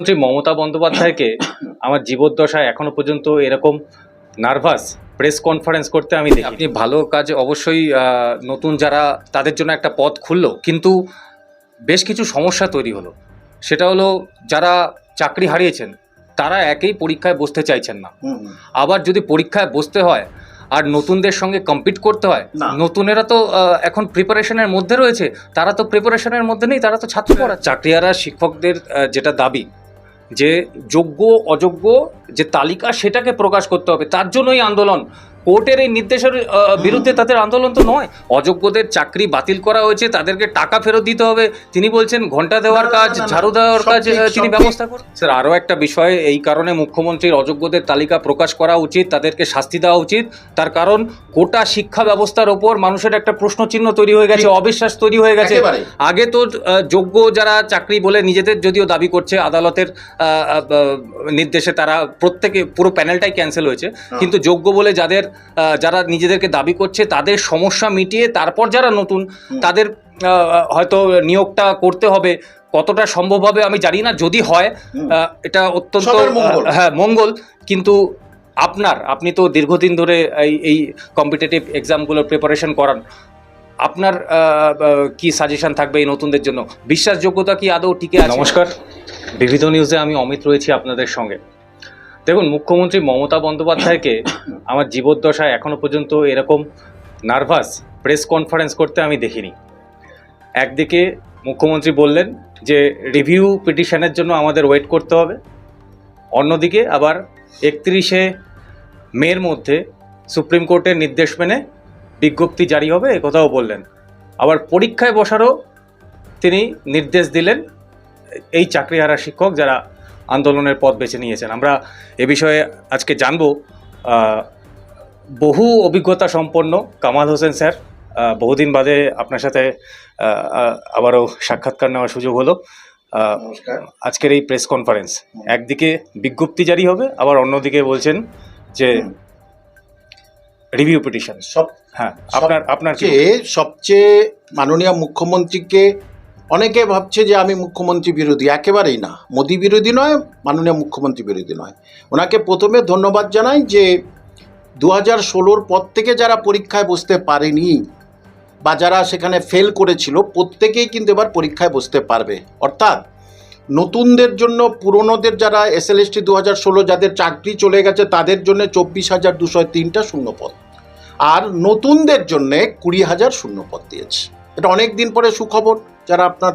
মুখ্যমন্ত্রী মমতা বন্দ্যোপাধ্যায়কে আমার জীবদ্দশায় এখনও পর্যন্ত এরকম নার্ভাস প্রেস কনফারেন্স করতে আমি দেখি আপনি ভালো কাজ অবশ্যই নতুন যারা তাদের জন্য একটা পথ খুললো কিন্তু বেশ কিছু সমস্যা তৈরি হলো। সেটা হলো যারা চাকরি হারিয়েছেন তারা একেই পরীক্ষায় বসতে চাইছেন না। আবার যদি পরীক্ষায় বসতে হয় আর নতুনদের সঙ্গে কম্পিট করতে হয় নতুনেরা তো এখন প্রিপারেশনের মধ্যে রয়েছে তারা তো প্রিপারেশনের মধ্যে নেই তারা তো ছাত্র পড়া চাকরিয়ারা শিক্ষকদের যেটা দাবি যে যোগ্য অযোগ্য যে তালিকা সেটাকে প্রকাশ করতে হবে। তার জন্যই আন্দোলন। কোর্টের এই নির্দেশের বিরুদ্ধে তাদের আন্দোলন তো নয়। অযোগ্যদের চাকরি বাতিল করা হয়েছে তাদেরকে টাকা ফেরত দিতে হবে। তিনি বলছেন ঘণ্টা দেওয়ার কাজ ঝাড়ু দেওয়ার কাজ তিনি ব্যবস্থা করুন স্যার আরও একটা বিষয় এই কারণে মুখ্যমন্ত্রীর অযোগ্যদের তালিকা প্রকাশ করা উচিত তাদেরকে শাস্তি দেওয়া উচিত। তার কারণ গোটা শিক্ষা ব্যবস্থার ওপর মানুষের একটা প্রশ্নচিহ্ন তৈরি হয়ে গেছে অবিশ্বাস তৈরি হয়ে গেছে। আগে তো যোগ্য যারা চাকরি বলে নিজেদের যদিও দাবি করছে আদালতের নির্দেশে তারা প্রত্যেকে পুরো প্যানেলটাই ক্যান্সেল হয়েছে। কিন্তু যোগ্য বলে যাদের যারা নিজেদেরকে দাবি করছে তাদের সমস্যা মিটিয়ে তারপর যারা নতুন তাদের আহ, হয়তো নিয়োগটা করতে হবে। কতটা সম্ভব হবে আমি জানি না যদি হয় আহ, এটা অত্যন্ত হ্যাঁ মঙ্গল। কিন্তু আপনার আপনি তো দীর্ঘদিন ধরে এই এই কম্পিটিটিভ এক্সামগুলোর প্রিপারেশন করান। আপনার কি সাজেশন থাকবে এই নতুনদের জন্য? বিশ্বাসযোগ্যতা কি আদৌ টিকে আছে? নমস্কার। বিবিধ নিউজে আমি অমিত রয়েছি আপনাদের সঙ্গে। দেখুন, মুখ্যমন্ত্রী মমতা বন্দ্যোপাধ্যায়কে আমার জীবদ্দশায় এখনও পর্যন্ত এরকম নার্ভাস প্রেস কনফারেন্স করতে আমি দেখিনি। একদিকে মুখ্যমন্ত্রী বললেন যে, রিভিউ পিটিশনের জন্য আমাদের ওয়েট করতে হবে। অন্যদিকে আবার একত্রিশে মের মধ্যে সুপ্রিম কোর্টের নির্দেশ মেনে বিজ্ঞপ্তি জারি হবে একথাও বললেন। আবার পরীক্ষায় বসারও তিনি নির্দেশ দিলেন এই চাকরিহারা শিক্ষক যারা আন্দোলনের পথ বেছে নিয়েছেন। আমরা এ বিষয়ে আজকে জানব বহু অভিজ্ঞতা সম্পন্ন কামাল হোসেন স্যার। বহুদিন বাদে আপনার সাথে আবারও সাক্ষাৎকার নেওয়ার সুযোগ হলো। আজকের এই প্রেস কনফারেন্স। একদিকে বিজ্ঞপ্তি জারি হবে আবার অন্যদিকে বলছেন যে রিভিউ পিটিশন সব হ্যাঁ আপনার আপনার সবচেয়ে মাননীয় মুখ্যমন্ত্রীকে অনেকে ভাবছে যে আমি মুখ্যমন্ত্রী বিরোধী। একেবারেই না। মোদী বিরোধী নয়, মাননীয় মুখ্যমন্ত্রী বিরোধী নয়। ওনাকে প্রথমে ধন্যবাদ জানাই যে দু হাজার ষোলোর পর থেকে যারা পরীক্ষায় বসতে পারেনি বা যারা সেখানে ফেল করেছিল, প্রত্যেকেই কিন্তু এবার পরীক্ষায় বসতে পারবে। অর্থাৎ নতুনদের জন্য, পুরনোদের যারা এস এল এস টি দু হাজার ষোলো যাদের চাকরি চলে গেছে, তাদের জন্য চব্বিশ হাজার দুশো তিনটা শূন্যপদ। আর নতুনদের জন্যে কুড়ি হাজার শূন্যপদ দিয়েছে। এটা অনেক দিন পরে সুখবর। যারা আপনার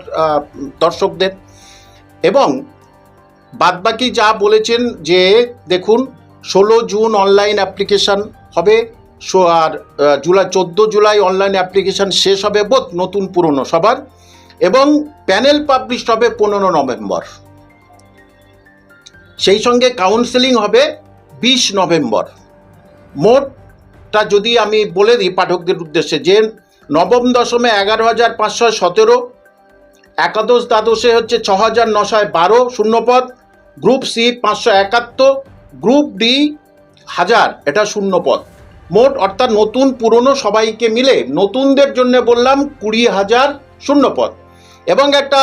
দর্শকদের। এবং বাদবাকি যা বলেছেন যে, দেখুন, ষোলো জুন অনলাইন অ্যাপ্লিকেশান হবে সো- আর জুলাই, চোদ্দ জুলাই অনলাইন অ্যাপ্লিকেশান শেষ হবে বোধ নতুন পুরনো সবার এবং প্যানেল পাবলিশ হবে পনেরো নভেম্বর। সেই সঙ্গে কাউন্সেলিং হবে বিশ নভেম্বর। মোটটা যদি আমি বলে দিই পাঠকদের উদ্দেশ্যে, যে নবম দশমে এগারো হাজার পাঁচশো সতেরো একাদশ দ্বাদশে হচ্ছে ছ হাজার নশয় বারো শূন্যপদ, গ্রুপ সি পাঁচশো একাত্তর, গ্রুপ ডি হাজার, এটা শূন্যপদ। মোট অর্থাৎ নতুন পুরনো সবাইকে মিলে নতুনদের জন্য বললাম কুড়ি হাজার শূন্যপদ। এবং একটা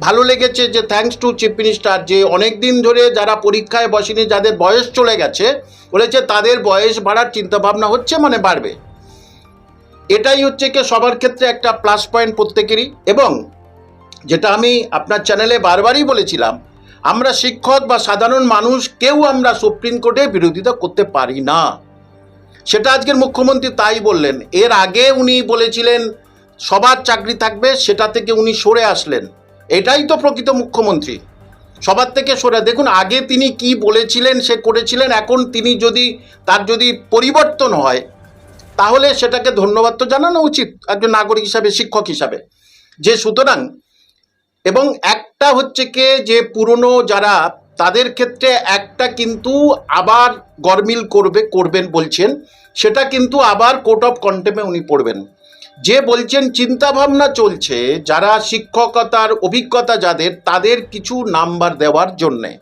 ভালো লেগেছে যে থ্যাংকস টু চিফ মিনিস্টার যে অনেক দিন ধরে যারা পরীক্ষায় বসেনি, যাদের বয়স চলে গেছে, বলেছে তাদের বয়স বাড়ার চিন্তাভাবনা হচ্ছে মানে বাড়বে। এটাই হচ্ছে কি সবার ক্ষেত্রে একটা প্লাস পয়েন্ট প্রত্যেকেরই। এবং যেটা আমি আপনার চ্যানেলে বারবারই বলেছিলাম, আমরা শিক্ষক বা সাধারণ মানুষ কেউ আমরা সুপ্রিম কোর্টে বিরোধিতা করতে পারি না। সেটা আজকের মুখ্যমন্ত্রী তাই বললেন। এর আগে উনি বলেছিলেন, সবার চাকরি থাকবে, সেটা থেকে উনি সরে আসলেন। এটাই তো প্রকৃত মুখ্যমন্ত্রী। সবার থেকে সরে, দেখুন, আগে তিনি কি বলেছিলেন, সে করেছিলেন, এখন তিনি যদি, তার যদি পরিবর্তন হয়, তাহলে সেটাকে ধন্যবাদ তো জানানো উচিত একজন নাগরিক হিসাবে, শিক্ষক হিসাবে। যে সুতরাং এবং একটা হচ্ছে কে যে পুরনো যারা, তাদের ক্ষেত্রে একটা কিন্তু আবার গরমিল করবে, করবেন বলছেন। সেটা কিন্তু আবার কোর্ট অফ কন্টেমে উনি পড়বেন। যে বলছেন, চিন্তাভাবনা চলছে, যারা শিক্ষকতার অভিজ্ঞতা যাদের, তাদের কিছু নাম্বার দেওয়ার জন্যে।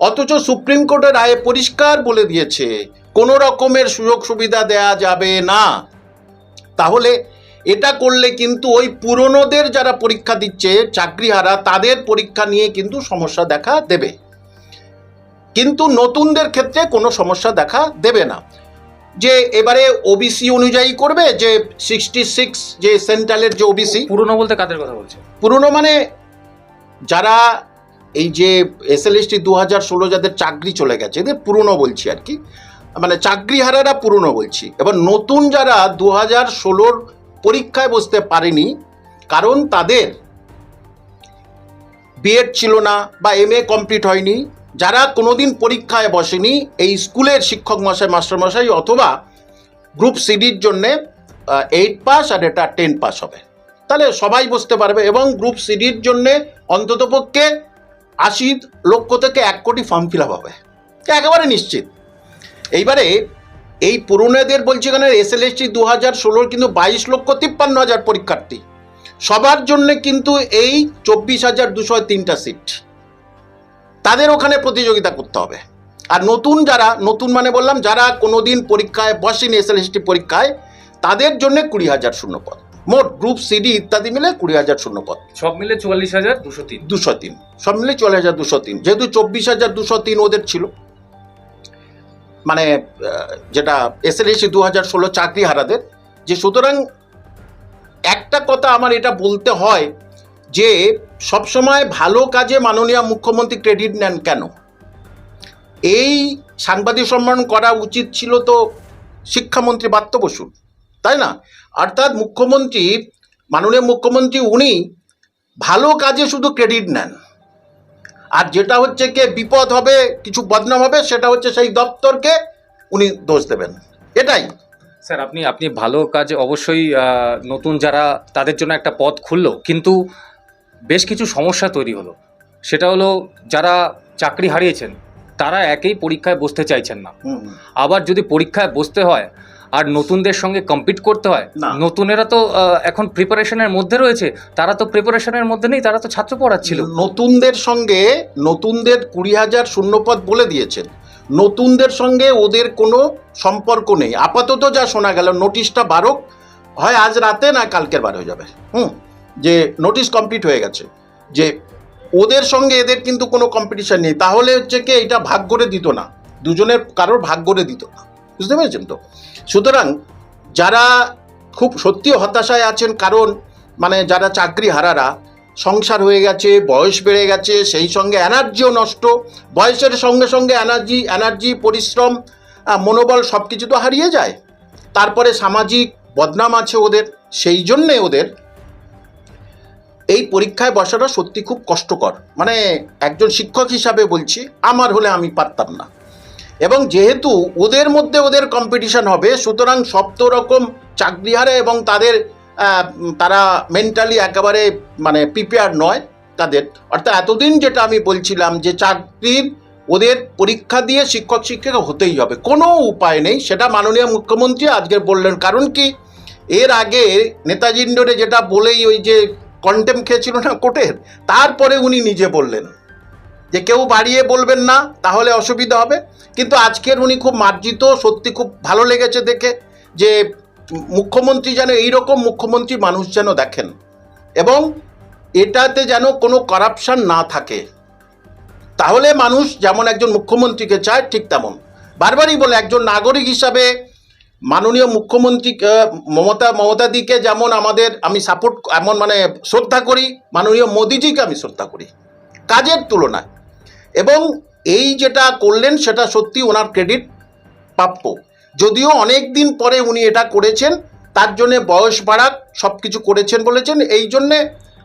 অথচ সুপ্রিম কোর্টের রায়ে পরিষ্কার বলে দিয়েছে কোনো রকমের সুযোগ সুবিধা দেয়া যাবে না। তাহলে এটা করলে কিন্তু ওই পুরনোদের যারা পরীক্ষা দিচ্ছে চাকরিহারা তাদের পরীক্ষা নিয়ে কিন্তু সমস্যা দেখা দেবে। কিন্তু নতুনদের ক্ষেত্রে কোনো সমস্যা দেখা দেবে না। যে এবারে ওবিসি অনুযায়ী করবে যে সিক্সটি সিক্স যে সেন্ট্রালের যে ওবিসি পুরনো বলতে কাদের কথা বলছে? পুরনো মানে যারা এই যে এস এল এসটি দু হাজার ষোলো যাদের চাকরি চলে গেছে এদের পুরনো বলছি আর কি। মানে চাকরি হারারা পুরনো বলছি। এবার নতুন যারা দু হাজার ষোলোর পরীক্ষায় বসতে পারেনি, কারণ তাদের বিএড ছিল না বা এম এ কমপ্লিট হয়নি। যারা কোনোদিন পরীক্ষায় বসেনি, এই স্কুলের শিক্ষক মশাই মাস্টারমশাই অথবা গ্রুপ সিডির জন্যে এইট পাস আর এটা টেন পাস হবে। তাহলে সবাই বসতে পারবে এবং গ্রুপ সিডির জন্যে অন্ততপক্ষে আশি লক্ষ থেকে এক কোটি ফর্ম ফিল আপ হবে। একেবারে নিশ্চিত। এইবারে এই পুরনোদের বলছি এখানে এস এল এসটি দু হাজার ষোলোর কিন্তু বাইশ লক্ষ তিপ্পান্ন হাজার পরীক্ষার্থী। সবার জন্য কিন্তু এই চব্বিশ হাজার দুশো তিনটা সিট তাদের ওখানে প্রতিযোগিতা করতে হবে। আর নতুন যারা নতুন মানে বললাম যারা কোনোদিন পরীক্ষায় বসেনি এস এল এসটি পরীক্ষায় তাদের জন্য কুড়ি হাজার শূন্য পদ। মোট গ্রুপ সিডি ইত্যাদি মিলে কুড়ি হাজার শূন্য পদ। সব মিলে চুয়াল্লিশ হাজার দুশো তিন। দুশো তিন। সব মিলে চল্লিশ হাজার দুশো তিন। যেহেতু চব্বিশ হাজার দুশো তিন ওদের ছিল। মানে যেটা এস এল দু হাজার ষোলো চাকরি হারাদের যে সুতরাং একটা কথা আমার এটা বলতে হয় যে, সবসময় ভালো কাজে মাননীয় মুখ্যমন্ত্রী ক্রেডিট নেন কেন? এই সাংবাদিক সম্মেলন করা উচিত ছিল তো শিক্ষামন্ত্রী বাত্য বসুর, তাই না? অর্থাৎ মুখ্যমন্ত্রী, মাননীয় মুখ্যমন্ত্রী উনি ভালো কাজে শুধু ক্রেডিট নেন। আর যেটা হচ্ছে কি বিপদ হবে কিছু বদনাম হবে সেটা হচ্ছে সেই দপ্তরকে উনি দোষ দেবেন। এটাই। স্যার আপনি আপনি ভালো কাজ অবশ্যই নতুন যারা তাদের জন্য একটা পথ খুললো কিন্তু বেশ কিছু সমস্যা তৈরি হলো। সেটা হলো যারা চাকরি হারিয়েছেন তারা একেই পরীক্ষায় বসতে চাইছেন না। আবার যদি পরীক্ষায় বসতে হয় আর নতুনদের সঙ্গে কম্পিট করতে হয়। নতুনেরা তো এখন প্রিপারেশনের মধ্যে রয়েছে তারা তো প্রিপারেশনের মধ্যে নেই তারা তো ছাত্র পড়াচ্ছিল। নতুনদের সঙ্গে নতুনদের কুড়ি হাজার শূন্যপদ বলে দিয়েছেন। নতুনদের সঙ্গে ওদের কোনো সম্পর্ক নেই। আপাতত যা শোনা গেল নোটিশটা বারোক হয় আজ রাতে না কালকের বার হয়ে যাবে। হুম যে নোটিশ কমপ্লিট হয়ে গেছে যে ওদের সঙ্গে এদের কিন্তু কোনো কম্পিটিশন নেই। তাহলে হচ্ছে কি এটা ভাগ করে দিত না। দুজনের কারোর ভাগ করে দিত না। বুঝতে পেরেছেন তো? সুতরাং যারা খুব সত্যি হতাশায় আছেন, কারণ মানে যারা চাকরি হারারা সংসার হয়ে গেছে, বয়স বেড়ে গেছে, সেই সঙ্গে এনার্জিও নষ্ট, বয়সের সঙ্গে সঙ্গে এনার্জি এনার্জি, পরিশ্রম মনোবল সব কিছু তো হারিয়ে যায়। তারপরে সামাজিক বদনাম আছে ওদের, সেই জন্যে ওদের এই পরীক্ষায় বসাটা সত্যি খুব কষ্টকর। মানে একজন শিক্ষক হিসাবে বলছি, আমার হলে আমি পারতাম না। এবং যেহেতু ওদের মধ্যে ওদের কম্পিটিশন হবে, সুতরাং সপ্ত রকম চাকরিহারা এবং তাদের তারা মেন্টালি একেবারে মানে প্রিপেয়ার নয় তাদের। অর্থাৎ এতদিন যেটা আমি বলছিলাম যে চাকরির ওদের পরীক্ষা দিয়ে শিক্ষক শিক্ষিকা হতেই হবে, কোনো উপায় নেই, সেটা মাননীয় মুখ্যমন্ত্রী আজকে বললেন। কারণ কি, এর আগে নেতাজি ইন্ডোরে যেটা বলেই ওই যে কন্টেম খেয়েছিল না কোর্টের, তারপরে উনি নিজে বললেন। যে কেউ বাড়িয়ে বলবেন না, তাহলে অসুবিধা হবে। কিন্তু আজকের উনি খুব মার্জিত, সত্যি খুব ভালো লেগেছে দেখে যে মুখ্যমন্ত্রী যেন এইরকম মুখ্যমন্ত্রী মানুষ যেন দেখেন। এবং এটাতে যেন কোনো করাপশান না থাকে। তাহলে মানুষ যেমন একজন মুখ্যমন্ত্রীকে চায়, ঠিক তেমন। বারবারই বলে একজন নাগরিক হিসাবে মাননীয় মুখ্যমন্ত্রী মমতা, মমতাদিকে যেমন আমাদের আমি সাপোর্ট এমন মানে শ্রদ্ধা করি, মাননীয় মোদিজিকে আমি শ্রদ্ধা করি। কাজের তুলনায়। এবং এই যেটা করলেন, সেটা সত্যি ওনার ক্রেডিট প্রাপ্য। যদিও অনেক দিন পরে উনি এটা করেছেন, তার জন্যে বয়স বাড়াক সব কিছু করেছেন বলেছেন, এই জন্যে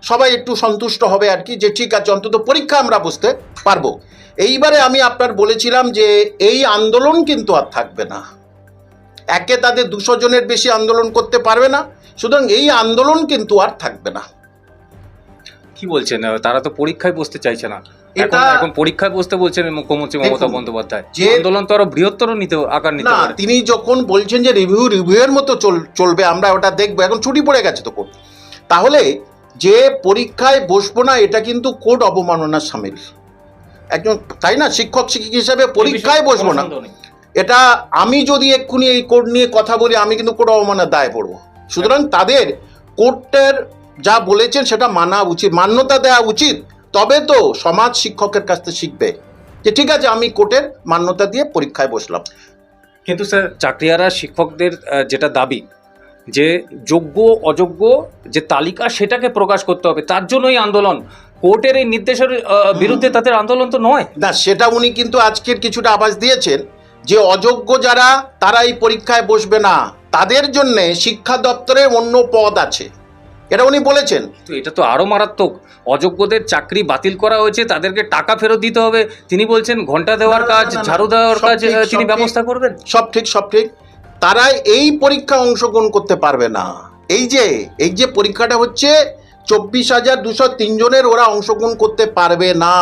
সবাই একটু সন্তুষ্ট হবে আর কি, যে ঠিক আছে, অন্তত পরীক্ষা আমরা বুঝতে পারব। এইবারে আমি আপনার বলেছিলাম যে এই আন্দোলন কিন্তু আর থাকবে না। একে তাদের দুশো জনের বেশি আন্দোলন করতে পারবে না, সুতরাং এই আন্দোলন কিন্তু আর থাকবে না। কি বলছেন? তারা তো পরীক্ষায় বসতে চাইছে না। এটা- এখন পরীক্ষায় বসতে বলছেন মুখ্যমন্ত্রী মমতা বন্দ্যোপাধ্যায়। যে- আন্দোলন তো আরও বৃহত্তর নিতে আকার নিতে না তিনি যখন বলছেন যে রিভিউ রিভিউয়ের মতো চল চলবে আমরা ওটা দেখব এখন ছুটি পড়ে গেছে তো কোর্ট। তাহলে যে পরীক্ষায় বসবো না এটা কিন্তু কোর্ট অবমাননার সামিল। একজন তাই না? শিক্ষক শিক্ষক হিসাবে পরীক্ষায় বসবো না। এটা আমি যদি এক্ষুনি এই কোর্ট নিয়ে কথা বলি আমি কিন্তু কোর্ট অবমানের দায় পড়ব। সুতরাং তাদের কোর্টের যা বলেছেন সেটা মানা উচিত মান্যতা দেওয়া উচিত। তবে তো সমাজ শিক্ষকের কাছ থেকে শিখবে যে ঠিক আছে আমি কোর্টের মান্যতা দিয়ে পরীক্ষায় বসলাম। কিন্তু স্যার চাকরিয়ারা শিক্ষকদের যেটা দাবি যে যোগ্য অযোগ্য যে তালিকা সেটাকে প্রকাশ করতে হবে তার জন্যই আন্দোলন। কোর্টের এই নির্দেশের বিরুদ্ধে তাদের আন্দোলন তো নয়। না সেটা উনি কিন্তু আজকের কিছুটা আভাস দিয়েছেন যে অযোগ্য যারা তারা এই পরীক্ষায় বসবে না। তাদের জন্যে শিক্ষা দপ্তরে অন্য পদ আছে। এটা উনি বলেছেন। তো এটা তো আরও মারাত্মক। অযোগ্যদের চাকরি বাতিল করা হয়েছে তাদেরকে টাকা ফেরত দিতে হবে। তিনি বলছেন ঘণ্টা দেওয়ার কাজ ঝাড়ু দেওয়ার কাজ তিনি ব্যবস্থা করবেন? সব ঠিক সব ঠিক। তারা এই পরীক্ষা অংশগ্রহণ করতে পারবে না। এই যে এই যে পরীক্ষাটা হচ্ছে চব্বিশ হাজার দুশো তিনজনের ওরা অংশগ্রহণ করতে পারবে না।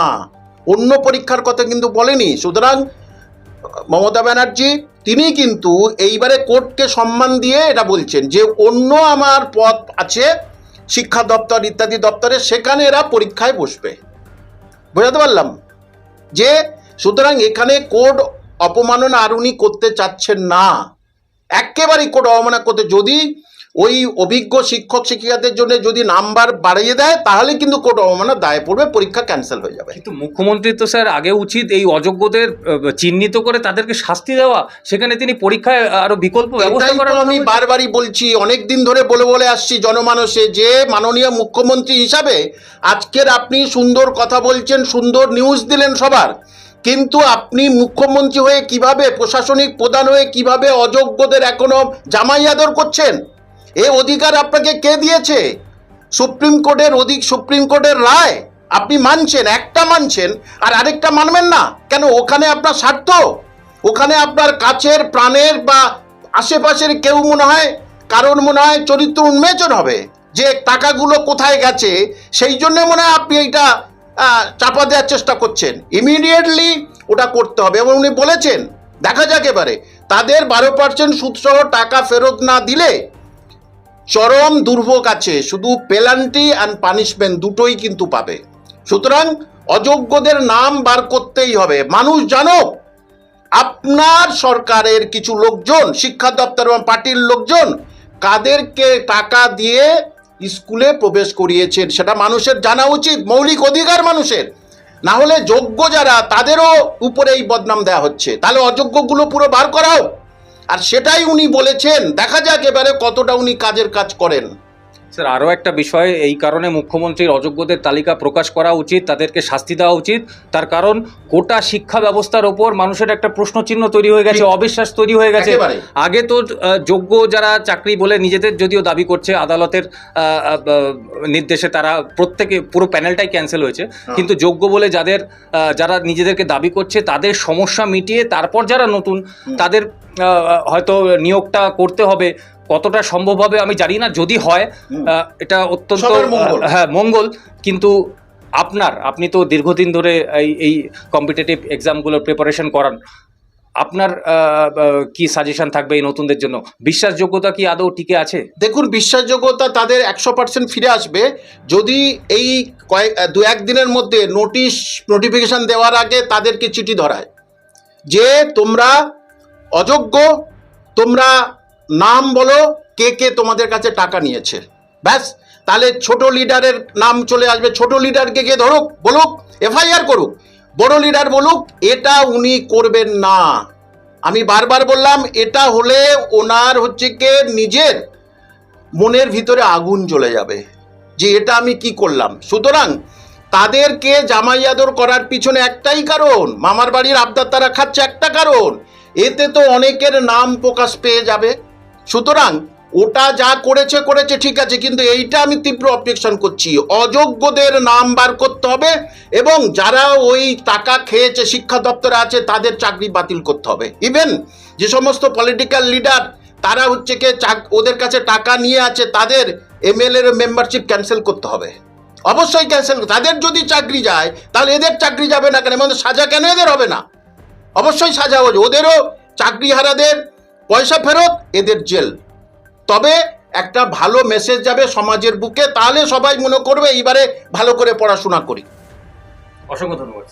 অন্য পরীক্ষার কথা কিন্তু বলেনি। সুতরাং মমতা ব্যানার্জি তিনি কিন্তু এইবারে কোর্টকে সম্মান দিয়ে এটা বলছেন যে অন্য আমার পথ আছে শিক্ষা দপ্তর ইত্যাদি দপ্তরে সেখানে এরা পরীক্ষায় বসবে। বোঝাতে পারলাম? যে সুতরাং এখানে কোড অপমাননা আর উনি করতে চাচ্ছেন না। একেবারেই কোড অবমাননা করতে যদি ওই অভিজ্ঞ শিক্ষক শিক্ষিকাদের জন্য যদি নাম্বার বাড়িয়ে দেয় তাহলে কিন্তু কোড অবমাননার দায় পড়বে পরীক্ষা ক্যান্সেল হয়ে যাবে। কিন্তু মুখ্যমন্ত্রী তো স্যার আগে উচিত এই অযোগ্যদের চিহ্নিত করে তাদেরকে শাস্তি দেওয়া। সেখানে তিনি পরীক্ষায় আরও বিকল্প ব্যবস্থা করার আমি। বারবারই বলছি অনেক দিন ধরে বলে বলে আসছি জনমানসে যে মাননীয় মুখ্যমন্ত্রী হিসাবে আজকের আপনি সুন্দর কথা বলছেন সুন্দর নিউজ দিলেন সবার। কিন্তু আপনি মুখ্যমন্ত্রী হয়ে কীভাবে প্রশাসনিক প্রধান হয়ে কীভাবে অযোগ্যদের এখনও জামাই আদর করছেন? এ অধিকার আপনাকে কে দিয়েছে? সুপ্রিম কোর্টের অধিক সুপ্রিম কোর্টের রায় আপনি মানছেন, একটা মানছেন, আর আরেকটা মানবেন না। কেন? ওখানে আপনার স্বার্থ। ওখানে আপনার কাছের, প্রাণের বা আশেপাশের কেউ মনে হয় কারণ মনে হয় চরিত্র উন্মেচন হবে। যে টাকাগুলো কোথায় গেছে, সেই জন্য মনে হয় আপনি এইটা চাপা দেওয়ার চেষ্টা করছেন। ইমিডিয়েটলি ওটা করতে হবে। এবং উনি বলেছেন, দেখা যাক এবারে। তাদের বারো পার্সেন্ট সুদসহ টাকা ফেরত না দিলে চরম দুর্ভোগ আছে, শুধু পেনাল্টি অ্যান্ড পানিশমেন্ট দুটোই কিন্তু পাবে। সুতরাং অযোগ্যদের নাম বার করতেই হবে। মানুষ জানো আপনার সরকারের কিছু লোকজন, শিক্ষা দপ্তর এবং পার্টির লোকজন কাদেরকে টাকা দিয়ে স্কুলে প্রবেশ করিয়েছেন, সেটা মানুষের জানা উচিত, মৌলিক অধিকার মানুষের। না হলে যোগ্য যারা, তাদেরও উপরে এই বদনাম দেওয়া হচ্ছে। তাহলে অযোগ্যগুলো পুরো বার করাও। আর সেটাই উনি বলেছেন। দেখা যাক এবারে কতটা উনি কাজের কাজ করেন। স্যার আরও একটা বিষয় এই কারণে মুখ্যমন্ত্রীর অযোগ্যদের তালিকা প্রকাশ করা উচিত তাদেরকে শাস্তি দেওয়া উচিত। তার কারণ গোটা শিক্ষা ব্যবস্থার ওপর মানুষের একটা প্রশ্নচিহ্ন তৈরি হয়ে গেছে অবিশ্বাস তৈরি হয়ে গেছে। আগে তো যোগ্য যারা চাকরি বলে নিজেদের যদিও দাবি করছে আদালতের নির্দেশে তারা প্রত্যেকে পুরো প্যানেলটাই ক্যান্সেল হয়েছে। কিন্তু যোগ্য বলে যাদের যারা নিজেদেরকে দাবি করছে তাদের সমস্যা মিটিয়ে তারপর যারা নতুন তাদের হয়তো নিয়োগটা করতে হবে। কতটা সম্ভব হবে আমি জানি না যদি হয় এটা অত্যন্ত। হ্যাঁ মঙ্গল। কিন্তু আপনার আপনি তো দীর্ঘদিন ধরে এই এই কম্পিটিটিভ এক্সামগুলোর প্রিপারেশন করান। আপনার কি সাজেশন থাকবে এই নতুনদের জন্য? বিশ্বাসযোগ্যতা কি আদৌ টিকে আছে? দেখুন বিশ্বাসযোগ্যতা তাদের একশো পার্সেন্ট ফিরে আসবে। যদি এই কয়েক দু একদিনের মধ্যে নোটিশ নোটিফিকেশন দেওয়ার আগে তাদেরকে চিঠি ধরায়। যে তোমরা অযোগ্য তোমরা নাম বলো, কে কে তোমাদের কাছে টাকা নিয়েছে। ব্যাস, তাহলে ছোট লিডারের নাম চলে আসবে। ছোট লিডারকে কে ধরুক, বলুক, এফআইআর করুক। বড় লিডার বলুক, এটা উনি করবেন না। আমি বারবার বললাম, এটা হলে ওনার হচ্ছে কে, নিজের মনের ভিতরে আগুন জ্বলে যাবে। যে এটা আমি কি করলাম? সুতরাং তাদেরকে জামাই আদর করার পিছনে একটাই কারণ, মামার বাড়ির আবদার তারা খাচ্ছে একটা কারণ, এতে তো অনেকের নাম প্রকাশ পেয়ে যাবে। সুতরাং ওটা যা করেছে করেছে, ঠিক আছে, কিন্তু এইটা আমি তীব্র অবজেকশন করছি। অযোগ্যদের নাম বার করতে হবে এবং যারা ওই টাকা খেয়েছে, শিক্ষা দপ্তরে আছে, তাদের চাকরি বাতিল করতে হবে। ইভেন যে সমস্ত পলিটিক্যাল লিডার তারা হচ্ছে কে ওদের কাছে টাকা নিয়ে আছে, তাদের এমএলএ এর মেম্বারশিপ ক্যান্সেল করতে হবে। অবশ্যই ক্যান্সেল তাদের যদি চাকরি যায়, তাহলে এদের চাকরি যাবে না কেন? এবং সাজা কেন এদের হবে না? অবশ্যই সাজা হবে ওদেরও চাকরি হারাদের পয়সা ফেরত, এদের জেল। তবে একটা ভালো মেসেজ যাবে সমাজের বুকে, তাহলে সবাই মনে করবে এইবারে ভালো করে পড়াশোনা করি। অসংখ্য ধন্যবাদ